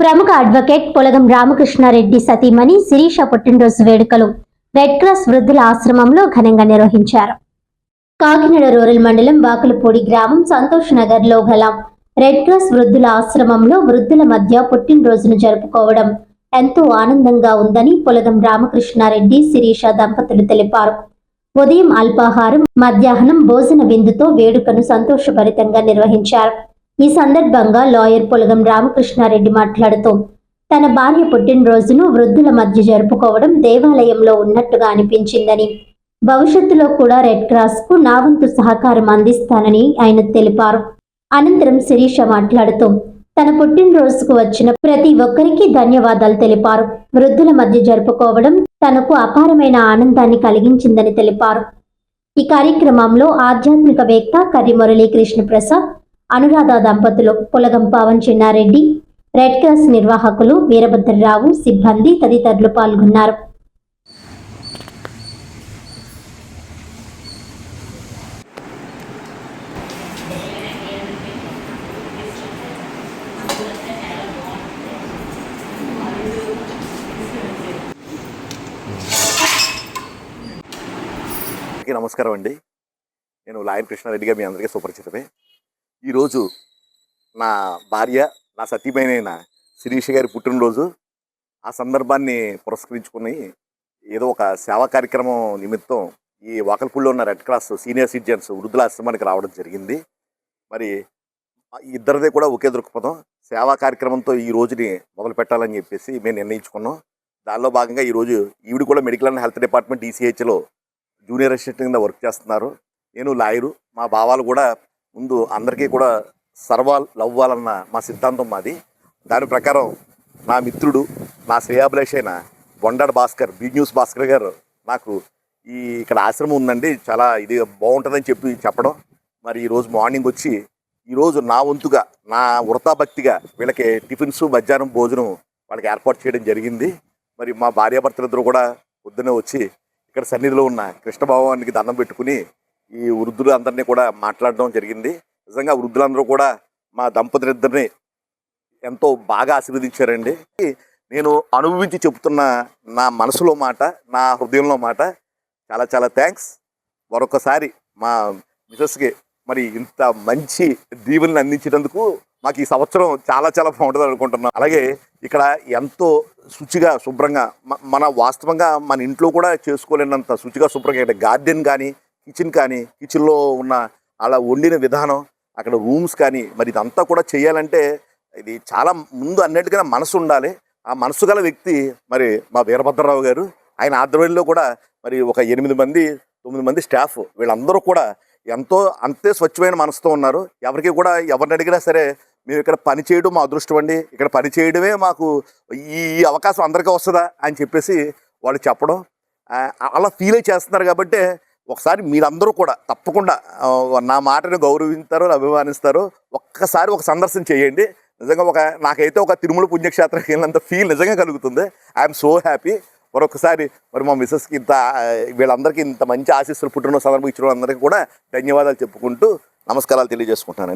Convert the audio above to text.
ప్రముఖ అడ్వకేట్ పొలగం రామకృష్ణారెడ్డి సతీమణి శిరీష పుట్టినరోజు వేడుకలు రెడ్ క్రాస్ వృద్ధుల ఆశ్రమంలో ఘనంగా నిర్వహించారు. కాకినాడ రూరల్ మండలం వాకులపూడి గ్రామం సంతోష్ నగర్లో గల రెడ్ క్రాస్ వృద్ధుల ఆశ్రమంలో వృద్ధుల మధ్య పుట్టినరోజును జరుపుకోవడం ఎంతో ఆనందంగా ఉందని పొలగం రామకృష్ణారెడ్డి శిరీష దంపతులు తెలిపారు. ఉదయం అల్పాహారం మధ్యాహ్నం భోజన విందుతో వేడుకను సంతోషభరితంగా నిర్వహించారు. ఈ సందర్భంగా లాయర్ పొలగం రామకృష్ణారెడ్డి మాట్లాడుతూ తన భార్య పుట్టినరోజును వృద్ధుల మధ్య జరుపుకోవడం దేవాలయంలో ఉన్నట్టుగా అనిపించిందని భవిష్యత్తులో కూడా రెడ్ క్రాస్కు నా వంతు సహకారం అందిస్తానని ఆయన తెలిపారు. అనంతరం శిరీష మాట్లాడుతూ తన పుట్టినరోజుకు వచ్చిన ప్రతి ఒక్కరికి ధన్యవాదాలు తెలిపారు. వృద్ధుల మధ్య జరుపుకోవడం తనకు అపారమైన ఆనందాన్ని కలిగించిందని తెలిపారు. ఈ కార్యక్రమంలో ఆధ్యాత్మికవేత్త కర్రి మురళీకృష్ణ ప్రసాద్ అనురాధ దంపతులు పులగం పవన్ చిన్నారెడ్డి రెడ్ క్రాస్ నిర్వాహకులు వీరభద్రరావు సిబ్బంది తదితరులు పాల్గొన్నారు. నమస్కారం అండి. నేను లాయన్ కృష్ణారెడ్డిగా మీ అందరికీ సుపరిచితమే. ఈరోజు నా భార్య నా సతీమైన శిరీష గారి పుట్టినరోజు. ఆ సందర్భాన్ని పురస్కరించుకుని ఏదో ఒక సేవా కార్యక్రమం నిమిత్తం ఈ వాకల్పూడిలో ఉన్న రెడ్ క్రాస్ సీనియర్ సిటిజన్స్ వృద్ధుల ఆశ్రమానికి రావడం జరిగింది. మరి ఇద్దరిదే కూడా ఒకే దృక్పథం. సేవా కార్యక్రమంతో ఈ రోజుని మొదలు పెట్టాలని చెప్పేసి మేము నిర్ణయించుకున్నాం. దానిలో భాగంగా ఈరోజు ఈవిడ కూడా మెడికల్ అండ్ హెల్త్ డిపార్ట్మెంట్ ఈసీహెచ్లో జూనియర్ అసిస్టెంట్ కింద వర్క్ చేస్తున్నారు. నేను లాయరు మా భావాలు కూడా ముందు అందరికీ కూడా సర్వాల్ లవ్వాలన్న మా సిద్ధాంతం మాది. దాని ప్రకారం నా మిత్రుడు నా శ్రేయాభిలాష్ అయిన బొండాడు భాస్కర్ బీ న్యూస్ భాస్కర్ గారు నాకు ఈ ఇక్కడ ఆశ్రమం ఉందండి. చాలా ఇది బాగుంటుందని చెప్పి చెప్పడం. మరి ఈరోజు మార్నింగ్ వచ్చి ఈరోజు నా వంతుగా నా వృతాభక్తిగా వీళ్ళకి టిఫిన్స్ మధ్యాహ్నం భోజనం వాళ్ళకి ఏర్పాటు చేయడం జరిగింది. మరి మా భార్యాభర్తలిద్దరూ కూడా పొద్దున్నే వచ్చి ఇక్కడ సన్నిధిలో ఉన్న కృష్ణభావానికి దండం పెట్టుకుని ఈ వృద్ధులు అందరినీ కూడా మాట్లాడడం జరిగింది. నిజంగా వృద్ధులందరూ కూడా మా దంపతులిద్దరిని ఎంతో బాగా ఆశీర్వదించారండి. నేను అనుభవించి చెబుతున్న నా మనసులో మాట నా హృదయంలో మాట చాలా చాలా థ్యాంక్స్. మరొకసారి మా మిసెస్కి మరి ఇంత మంచి దీవుల్ని అందించినందుకు మాకు ఈ సంవత్సరం చాలా చాలా బాగుంటుంది అనుకుంటున్నాం. అలాగే ఇక్కడ ఎంతో శుచిగా శుభ్రంగా మన వాస్తవంగా మన ఇంట్లో కూడా చేసుకోలేనంత శుచిగా శుభ్రంగా ఇక్కడ గార్డెన్ కానీ కిచెన్ కానీ కిచెన్లో ఉన్న అలా వండిన విధానం అక్కడ రూమ్స్ కానీ మరి ఇదంతా కూడా చేయాలంటే ఇది చాలా ముందు అన్నిటికైనా మనసు ఉండాలి. ఆ మనసు గల వ్యక్తి మరి మా వీరభద్రరావు గారు ఆయన ఆధ్వర్యంలో కూడా మరి ఒక ఎనిమిది మంది తొమ్మిది మంది స్టాఫ్ వీళ్ళందరూ కూడా ఎంతో అంతే స్వచ్ఛమైన మనసుతో ఉన్నారు. ఎవరికి కూడా ఎవరిని అడిగినా సరే మేము ఇక్కడ పని చేయడం మా అదృష్టం అండి. ఇక్కడ పని చేయడమే మాకు ఈ అవకాశం అందరికీ వస్తుందా? అని చెప్పేసి వాళ్ళు చెప్పడం. అలా ఫీల్ చేస్తున్నారు కాబట్టి ఒకసారి మీరందరూ కూడా తప్పకుండా నా మాటను గౌరవిస్తారు అభిమానిస్తారు ఒక్కసారి ఒక సందర్శన చేయండి. నిజంగా ఒక నాకైతే ఒక తిరుమల పుణ్యక్షేత్రం వెళ్ళినంత ఫీల్ నిజంగా కలుగుతుంది. ఐఎమ్ సో హ్యాపీ మరొకసారి మరి మా మిసెస్కి ఇంత వీళ్ళందరికీ ఇంత మంచి ఆశీస్సులు పుట్టిన సందర్భం ఇచ్చిన అందరికీ కూడా ధన్యవాదాలు చెప్పుకుంటూ నమస్కారాలు తెలియజేసుకుంటానండి